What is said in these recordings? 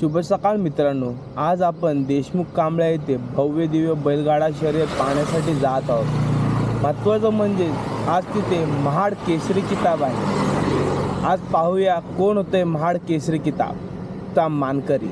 शुभ सकाळ मित्रांनो. आज आपण देशमुख कांबळा येथे भव्य दिव्य बैलगाडा शर्यत पाहण्यासाठी जात आहोत. महत्त्वाचं म्हणजे आज तिथे महाड केसरी किताब आहे. आज पाहूया कोण होते महाड केसरी किताब. चा मानकरी.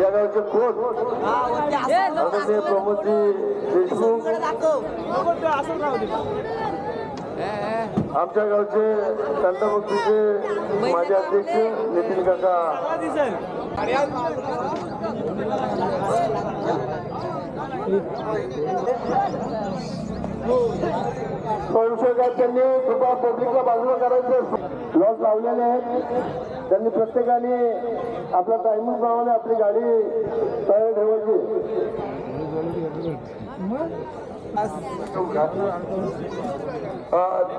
या गावचे कोण आदरणीय प्रमोदजी देशमुख आमच्या गावचे संतभक्तीचे माजी अध्यक्ष नितीन काका. स्वयंसेवकांनी त्यांनी कृपा पब्लिकला बाजूला करायचं. लॉस लावलेले आहेत. त्यांनी प्रत्येकाने आपल्या टायमिंग प्रमाणे आपली गाडी तयार ठेवायची.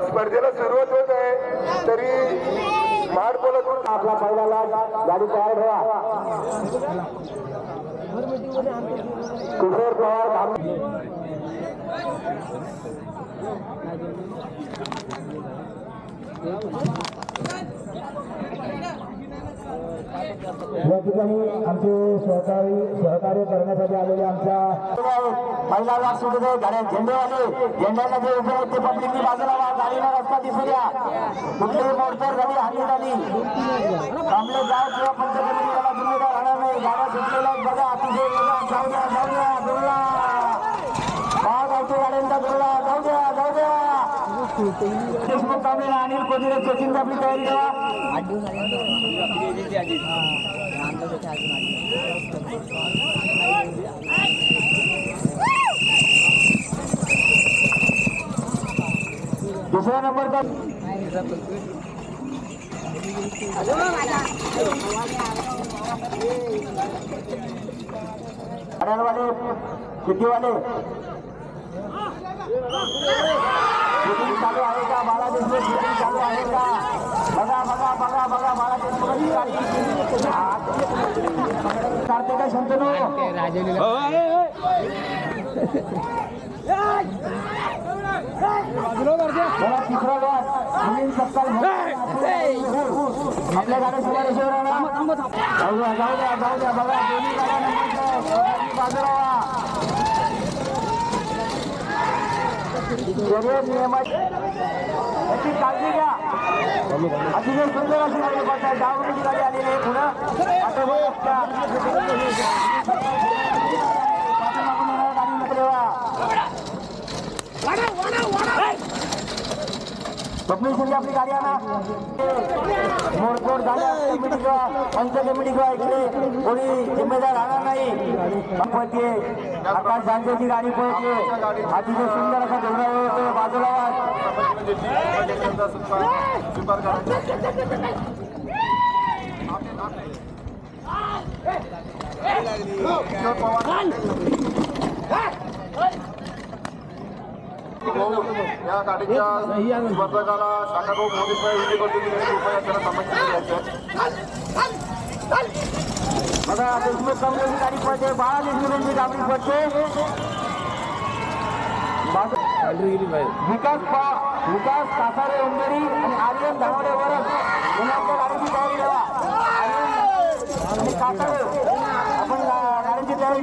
स्पर्धेला सुरुवात होत आहे तरी आपला पहिला लाट गाडी तयार ठेवा. किशोर पवार धाम- या ठिकाणी आमचे सहकारी सहकार्य करण्यासाठी आलेले आमच्या महिला लाट सुटत आहे गाड्या झेंडेवाले झेंड्याला जे उभे आहेत पब्लिकनी बाजूला गाडीला रस्ता दिसू द्या. कुठलीही मोडतोड झाली हानी झाली. थांबले जाव किंवा पंचकर्मी याला जिम्मेदार राहणार नाही. गाड्या सुटलेल्या आहेत बघा. अतिशय वेगात. जाऊ द्या जाऊ द्या दुर्ला पाच गावच्या गाड्यांचा दुर्ला जाऊ द्या जाऊ द्या. देशमुख तांबे अनिल कोदिरे सचिन आपली तयारी ठेवा दुसरा नंबर तर गाड्यांवाले कितीवाले? शूटिंग चालू आहे का? बाळा देशमुख शूटिंग चालू आहे का? बघा बघा बघा बघा बाळा देशमुखाची गाडी काढते का शंतनू. मला तिसरा गट. सुनील सत्तार आपल्या गाड्या समावेशवर राहणार जाऊ द्या जाऊ द्या बघा. दोन्ही नंबरच्या नियमाची. याची काळजी घ्या. अतिशय सुंदर अशी गाडी पाहताय दहा गाडी आलेली आहे पुन्हा आता बघा त्या पाठीमागून येणाऱ्या गाडीला ठेवा. स्वप्नील शिंदे आपली गाडी आणा मोडतोड झाल्या कमिटी किंवा पंच कमिटी किंवा इकडे कोणी जिम्मेदार राहणार नाही पळते आकाश झांजेची गाडी पळते अतिशय सुंदर असा डोंगरा बाजूला या गाडीच्या स्पर्धकाला नाही कृपया त्याला समजून द्यायचं बघा देशमुख गाडी बाळा देशमुखांची गाडी पळते विकास पा विकास कासारे उंदेरी आणि आर्यन धावडे वरच. मुलांच्या गाडीची तयारी ठेवा आणि कासारे आपण गाडीची तयारी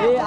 Iya,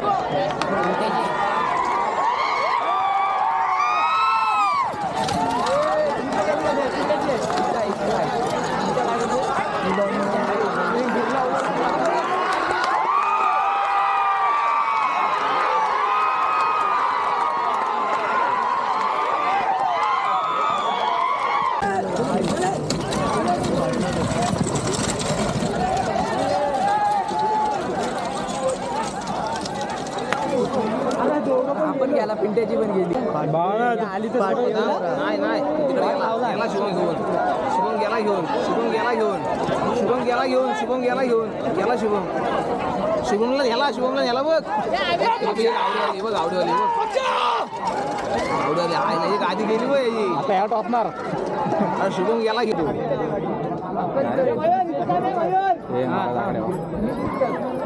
आपण गेला पिंट्याची पण गेली आली तर नाही नाही. तिकडे गेला गेला शुभम घेऊन. शुभम गेला घेऊन. शुभम गेला घेऊन. शुभम गेला घेऊन. शुभम गेला घेऊन. गेला शुभम शुभमला ह्याला शुभमला ह्याला बघ. आवडी आली बघ आवडी आली बघ. आवडी आली. आयला एक आधी गेली बघ ह्या टॉपणार. अरे शुभम गेला घेतो.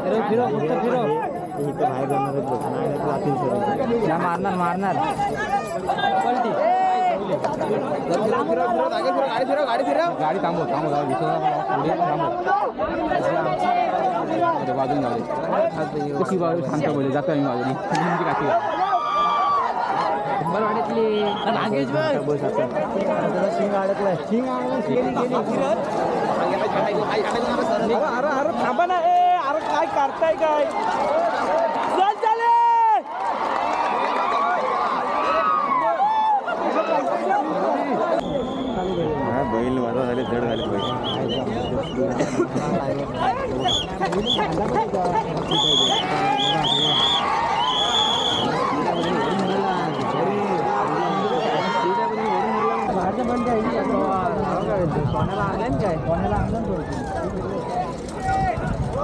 फिरो फिरो फक्त फिरो. इथं बाहेर जाणार नाही राहतील सर्व या मारणार मारणार गाडी थांबव थांबव जाऊ पुढे थांबव वाजून जाऊ कशी बाजू सांगता बोलले जातो आम्ही बाजूनी काठी शिंग अडकला अरे थांबा ना अरे काय करताय काय? चल चाले बैल वाजा झाले जड झाले बैल. कोणाला अंगण काय कोणाला अंगण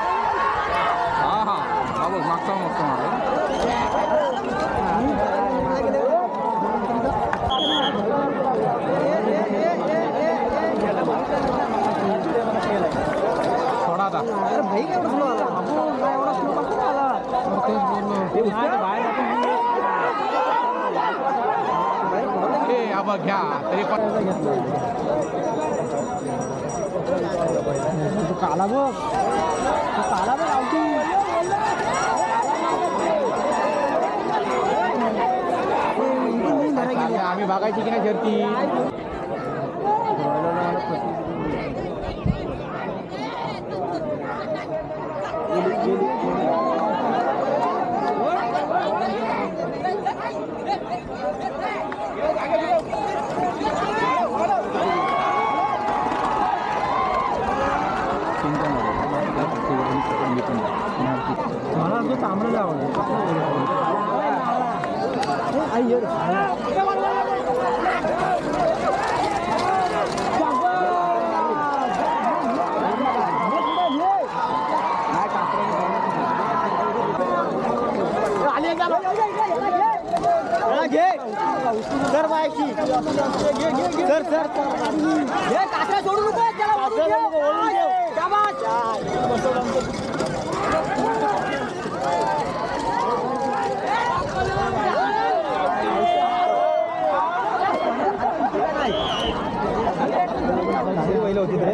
हा हा हा बघ मागचा मागचा मारा थोडा आता भाई एवढा स्लो आला एवढा स्लो कसं आला ते उचलायला बाहेर ए हा बघ घ्या तरी पण काला बघ. काला बघ आम्ही बघायची की नाही शर्ती मला तो तांबडं घे. सर बायची सर सर हे कासरा सोडू नको त्याला ಹೋಗಿದ್ರೆ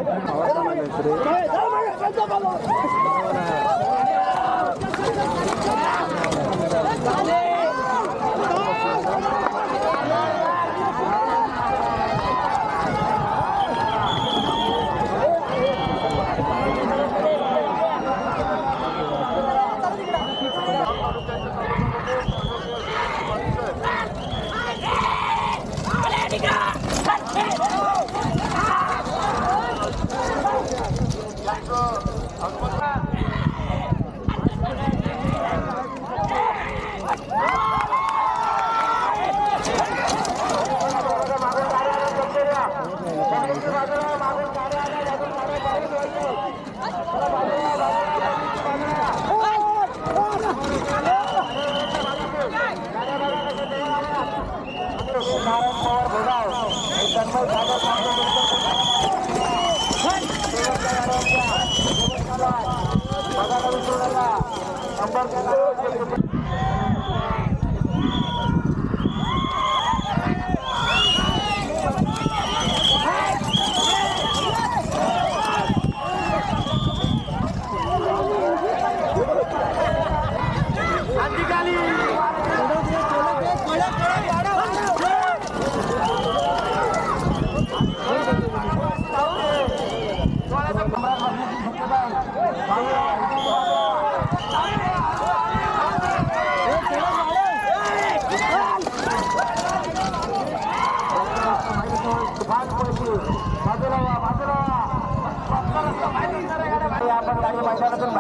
नंबर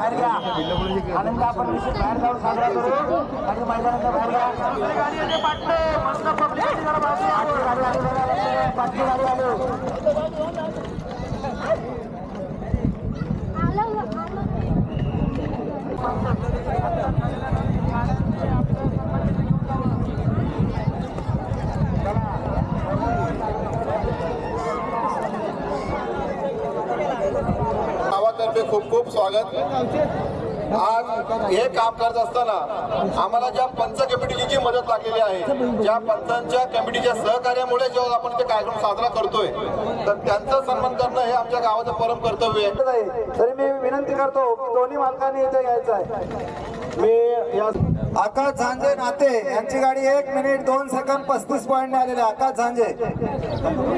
बाहेर घ्या. आनंद आपण विशेष बाहेर जाऊन साजरा करू. आणि मैदानाच्या बाहेर घ्या. आपली गाडी येते खूप खूप स्वागत. आज हे काम करत असताना आम्हाला ज्या पंच कमिटीची मदत लागलेली आहे ज्या पंचांच्या कमिटीच्या सहकार्यामुळे जेव्हा आपण ते कार्यक्रम साजरा करतोय तर त्यांचा सन्मान करणं हे आमच्या गावाचं परम कर्तव्य आहे. तरी मी विनंती करतो की दोन्ही मालकांनी इथे यायचं आहे. मी या आकाश झांजे नाते यांची गाडी एक मिनिट दोन सेकंद पस्तीस पॉईंट आलेली आकाश झांजे.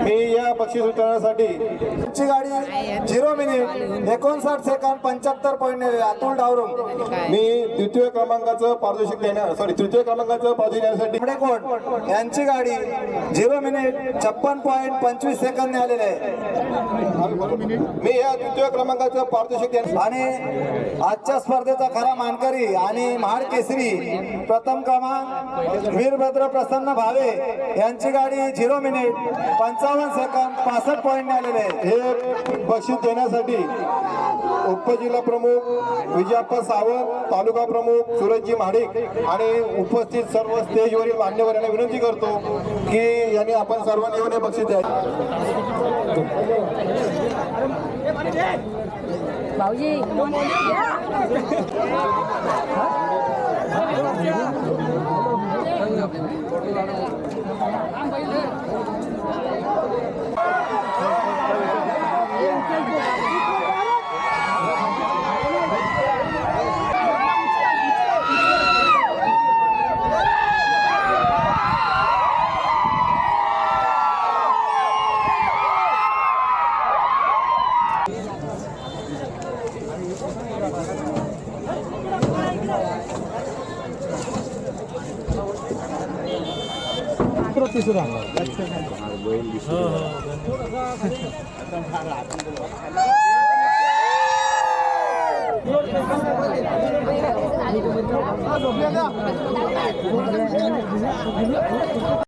मी या बक्षीस वितरणासाठी यांची गाडी झिरो मिनिट एकोणसाठ सेकंद पंच्याहत्तर पॉईंट आलेले अतुल डावरुंग मी द्वितीय क्रमांकाचं पारितोषिक देण्या सॉरी तृतीय क्रमांकाचं पारितोषिक देण्यासाठी कोण? यांची गाडी झिरो मिनिट छप्पन पॉईंट पंचवीस सेकंद आलेले आहे. मी या द्वितीय क्रमांकाचं पारितोषिक देण्या आणि आजच्या स्पर्धेचा खरा मानकरी आणि महाड केसरी प्रथम क्रमांक वीरभद्र प्रसन्न भावे. यांची गाडी झिरो मिनिट पंचावन्न सेकंद पासष्ट पॉईंट आलेले हे बक्षीस देण्यासाठी उपजिल्हा प्रमुख विजयाप्पा सावंत तालुका प्रमुख सुरजजी माडिक आणि उपस्थित सर्व स्टेजवरील मान्यवर यांना विनंती करतो की यांनी आपण सर्वांनी येऊन हे बक्षीस द्या भाऊजी không bay lên 这是两个。嗯。